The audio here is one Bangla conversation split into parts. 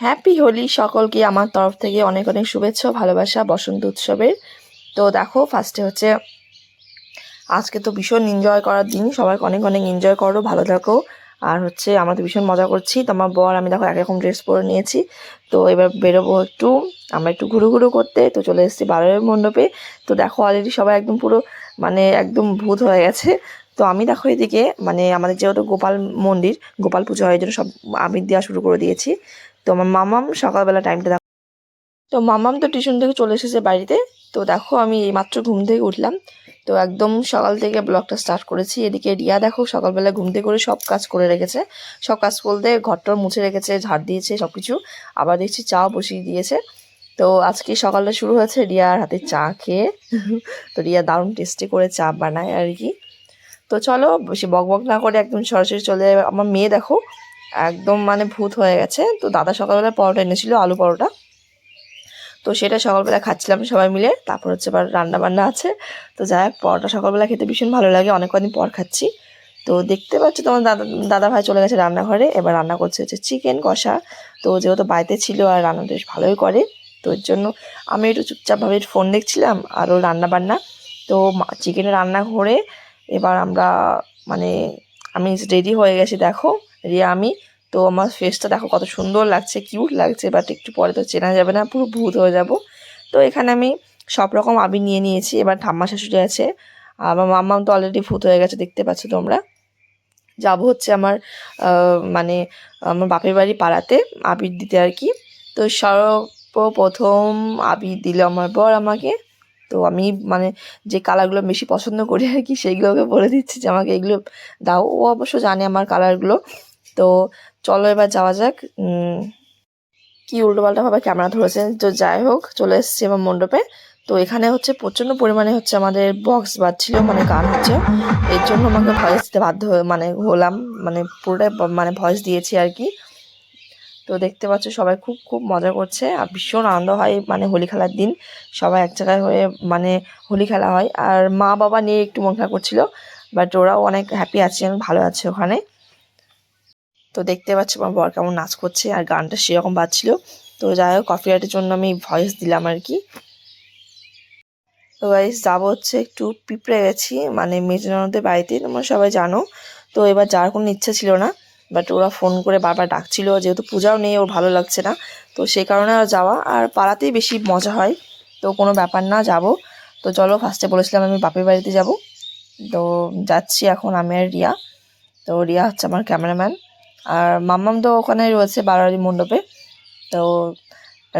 হ্যাপি হোলি সকলকে আমার তরফ থেকে অনেক অনেক শুভেচ্ছা ভালোবাসা বসন্ত উৎসবের। তো দেখো ফার্স্টে হচ্ছে, আজকে তো ভীষণ এনজয় করার দিন সবাই অনেক অনেক এনজয় করো, ভালো থাকো। আর হচ্ছে, আমরা তো ভীষণ মজা করছি। তো আমার বর, আমি দেখো একরকম ড্রেস পরে নিয়েছি। তো এবার বেরোবো একটু, আমরা একটু ঘুরু ঘুরু করতে। তো চলে এসেছি বারোয়ের মণ্ডপে। তো দেখো অলরেডি সবাই একদম পুরো মানে একদম ভূত হয়ে গেছে। তো আমি দেখো এদিকে মানে আমাদের যেহেতু গোপাল মন্দির, গোপাল পুজো হয় জন্য সব আবির দেওয়া শুরু করে দিয়েছি। তো আমার মামাম সকালবেলা টাইমটা দেখো। তো মামাম তো টিউশন থেকে চলে এসেছে বাড়িতে। তো দেখো আমি এইমাত্র ঘুম থেকে উঠলাম। তো একদম সকাল থেকে ব্লগটা স্টার্ট করেছি। এদিকে রিয়া দেখো সকালবেলা ঘুম থেকে করে সব কাজ করে রেখেছে। সব কাজ বলতে ঘরটা মুছে রেখেছে, ঝাড় দিয়েছে সব কিছু আবার দেখছি চাও বসিয়ে দিয়েছে। তো আজকে সকালটা শুরু হয়েছে রিয়ার হাতে চা খেয়ে। তো রিয়া দারুণ টেস্টি করে চা বানায় আর কি। তো চলো বেশি বক বক না করে একদম সরাসরি চলে আমার মেয়ে দেখো একদম মানে ভূত হয়ে গেছে। তো দাদা সকালবেলা পরোটা এনেছিল, আলু পরোটা। তো সেটা সকালবেলা খাচ্ছিলাম সবাই মিলে। তারপর হচ্ছে এবার রান্না বান্না আছে। তো যাই হোক, পরোটা সকালবেলা খেতে ভীষণ ভালো লাগে। অনেক কদিন পর খাচ্ছি। তো দেখতে পাচ্ছ তোমার দাদা দাদা ভাই চলে গেছে রান্নাঘরে। এবার রান্না করছে হচ্ছে চিকেন কষা। তো যেহেতু বাড়িতে ছিল আর রান্না বেশ ভালোই করে, তো এর জন্য আমি একটু চুপচাপভাবে ফোন দেখছিলাম আর ও রান্না বান্না তো চিকেনের রান্না করে এবার আমরা মানে আমি রেডি হয়ে গেছি, দেখো। রিয়া আমি তো আমার ফেসটা দেখো কত সুন্দর লাগছে কিউট লাগছে বাট একটু পরে তো চেনা যাবে না, পুরো ভূত হয়ে যাব। তো এখানে আমি সব রকম আবির নিয়ে নিয়েছি, এবার ঠাম্মা শাশুড়ি আছে। আমার মাম্মাম তো অলরেডি ভূত হয়ে গেছে, দেখতে পাচ্ছ তোমরা। যাব হচ্ছে আমার মানে আমার বাপের বাড়ি পাড়াতে আবির দিতে আর কি। তো সর্বপ্রথম আবির দিল আমার বর আমাকে। তো আমি মানে যে কালারগুলো বেশি পছন্দ করি আর কি, সেইগুলোকে বলে দিচ্ছি যে আমাকে এগুলো দাও। ও অবশ্য জানে আমার কালারগুলো তো চলো এবার যাওয়া যাক। কি উল্টোপাল্টাভাবে ক্যামেরা ধরেছে। তো যাই হোক, চলে এসেছি আমার মণ্ডপে। তো এখানে হচ্ছে প্রচণ্ড পরিমাণে হচ্ছে আমাদের বক্স বাজছিল মানে গান হচ্ছে। এর জন্য আমাকে ভয়েস দিতে বাধ্য মানে হলাম মানে পুরোটাই মানে ভয়েস দিয়েছি আর কি। তো দেখতে পাচ্ছ সবাই খুব খুব মজা করছে আর ভীষণ আনন্দ হয় মানে হোলি খেলার দিন। সবাই এক জায়গায় হয়ে মানে হোলি খেলা হয়। আর মা বাবা নিয়ে একটু মন খেলা করছিল বাট ওরাও অনেক হ্যাপি আছে ভালো আছে ওখানে। তো দেখতে পাচ্ছ আমার বর কেমন নাচ করছে আর গানটা সেরকম বাজছিল। তো যাই হোক কপিরাইটের জন্য আমি ভয়েস দিলাম আর কি। তো গাইস যাব হচ্ছে একটু পিঁপড়ে গেছি মানে মেজনদের বাড়িতে, তোমরা সবাই জানো। তো এবার যাওয়ার কোনো ইচ্ছা ছিল না বাট ওরা ফোন করে বারবার ডাকছিল, যেহেতু পূজাও নেই, ওর ভালো লাগছে না। তো সেই কারণে আর যাওয়া, আর পাড়াতেই বেশি মজা হয়। তো কোনো ব্যাপার না, যাব। তো চলো ফার্স্টে বলেছিলাম আমি বাপের বাড়িতে যাব। তো যাচ্ছি এখন, আমি আর রিয়া। তো রিয়া হচ্ছে আমার ক্যামেরাম্যান আর মাম্মাম তো ওখানে রয়েছে বারোয়ারি মণ্ডপে। তো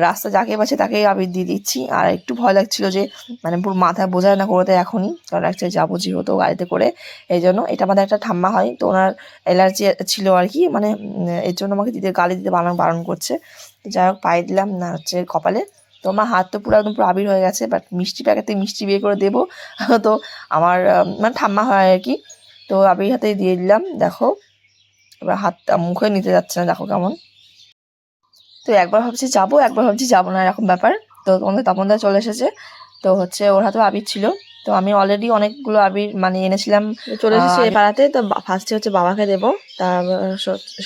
রাস্তা যাকে পাচ্ছে তাকেই আবির দিয়ে দিচ্ছি। আর একটু ভয় লাগছিল যে মানে পুরো মাথায় বোঝায় না করতে এখনই। কারণ একটা যাব যেহেতু গাড়িতে করে এই জন্য এটা আমাদের একটা ঠাম্মা হয়। তো ওনার অ্যালার্জি ছিল আর কি মানে এর জন্য আমাকে দিতে, গালি দিতে বারণ বারণ করছে। যাই হোক, পায়ে দিলাম না, হচ্ছে কপালে। তো আমার হাত তো পুরো একদম পুরো আবির হয়ে গেছে বাট মিষ্টি প্যাকেটে মিষ্টি বের করে দেবো। তো আমার মানে ঠাম্মা হয় আর কি। তো আবির হাতে দিয়ে দিলাম, দেখো। এবার হাতটা মুখে নিতে যাচ্ছে না দেখো কেমন। তো একবার ভাবছি যাব একবার ভাবছি যাব না এরকম ব্যাপার। তো তোমাদের তপনদা চলে এসেছে। তো হচ্ছে ওর হাতেও আবির ছিল। তো আমি অলরেডি অনেকগুলো আবির মানে এনেছিলাম চলে এসেছি এই পাড়াতে। তো ফার্স্টে হচ্ছে বাবাকে দেবো। তা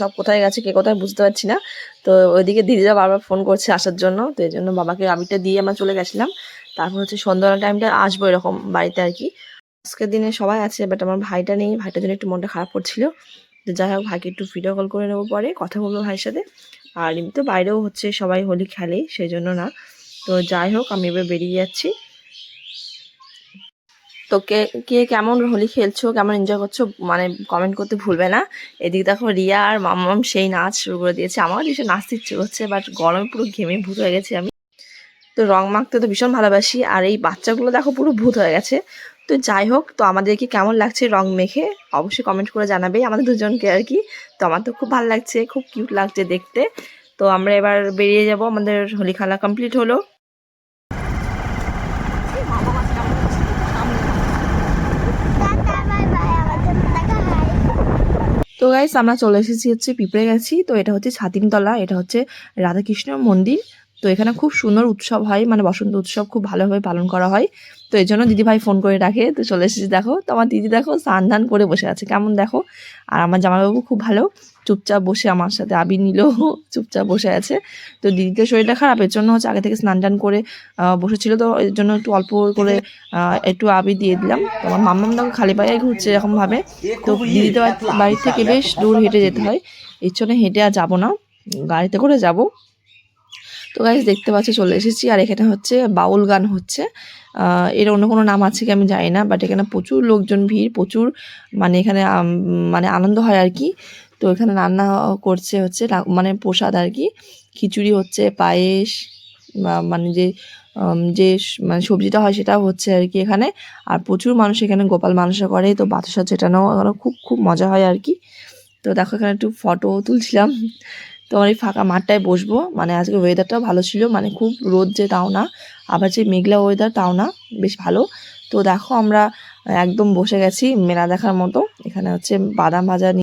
সব কোথায় গেছে কে কোথায় বুঝতে পারছি না। তো ওইদিকে দিদিরা বারবার ফোন করছে আসার জন্য। তো এই জন্য বাবাকে আবিরটা দিয়ে আমরা চলে গেছিলাম। তারপর হচ্ছে সন্ধ্যাবেলা টাইমটা আসব এরকম বাড়িতে আর কি। আজকের দিনে সবাই আছে বাট আমার ভাইটা নেই। ভাইটার জন্য একটু মনটা খারাপ করছিল। যাই হোক ভাইকে একটু ভিডিও কল করে নেব পরে, কথা বলব ভাইয়ের সাথে। আর এমনিতে বাইরেও হচ্ছে সবাই হোলি খেলে সেই জন্য না। তো যাই হোক, আমি এবার বেরিয়ে যাচ্ছি। তো কে কে কেমন হোলি খেলছো, কেমন এনজয় করছ মানে কমেন্ট করতে ভুলবে না। এদিকে দেখো, রিয়া আর মামাম সেই নাচ শুরু করে দিয়েছে। আমারও ভীষণ নাচতে ইচ্ছে করছে বাট গরমে পুরো ঘেমে ভূত হয়ে গেছি আমি। তো রং মাখতে তো ভীষণ ভালোবাসি, আর এই বাচ্চাগুলো দেখো পুরো ভূত হয়ে গেছে। তো যাই হোক, তো আমাদেরকে কেমন লাগছে রং মেখে? অবশ্যই কমেন্ট করে জানাবে আমাদের দুজনকে আর কি। তো আমার তো খুব ভালো লাগছে, খুব কিউট লাগছে দেখতে। তো আমরা এবার বেরিয়ে যাব, আমাদের হোলি খেলা কমপ্লিট হলো। তো গাইস আমরা চলে এসেছি হচ্ছে পিঁপড়ে গেছি। তো এটা হচ্ছে ছাতিমতলা এটা হচ্ছে রাধাকৃষ্ণ মন্দির। তো এখানে খুব সুন্দর উৎসব হয় মানে বসন্ত উৎসব খুব ভালোভাবে পালন করা হয়। তো এই জন্য দিদিভাই ফোন করে রাখে, তো চলে এসেছি। দেখো, তো আমার দিদি দেখো স্নান ধান করে বসে আছে। কেমন দেখো? আর আমার জামাইবাবু খুব ভালো। চুপচাপ বসে আমার সাথে আবির নিল, চুপচাপ বসে আছে। তো দিদিদের শরীরটা খারাপ, এর জন্য হচ্ছে আগে থেকে স্নান টান করে বসেছিল। তো এর জন্য একটু অল্প করে একটু আবির দিয়ে দিলাম। তো আমার মাম্মাম দেখো খালি পায়ে ঘুরছে এরকমভাবে। তো দিদিদের বাড়ি- বাড়ি থেকে বেশ দূর হেঁটে যেতে হয়। এর জন্য হেঁটে আর যাব না। গাড়িতে করে যাব। তো গাইজ দেখতে পাচ্ছ, চলে এসেছি। আর এখানে হচ্ছে বাউল গান হচ্ছে। এর অন্য কোনো নাম আছে কি আমি জানি না বাট এখানে প্রচুর লোকজন, ভিড়, প্রচুর মানে এখানে মানে আনন্দ হয় আর কি। তো এখানে রান্না করছে হচ্ছে মানে প্রসাদ আর কি। খিচুড়ি হচ্ছে, পায়েস মানে যে যে মানে সবজিটা হয় সেটাও হচ্ছে আর কি এখানে। আর প্রচুর মানুষ এখানে গোপাল মানুষও করে। তো বাতাসা চেটানো খুব খুব মজা হয় আর কি। তো দেখো এখানে একটু ফটো তুলছিলাম। তো আমার এই ফাঁকা মাঠটায় বসবো। মানে আজকে ওয়েদারটাও ভালো ছিল মানে খুব রোদ যে তাও না, আবার যে মেঘলা ওয়েদার তাও না, বেশ ভালো। তো দেখো আমরা একদম বসে গেছি, মেলা দেখার মতো। এখানে হচ্ছে বাদাম ভাজা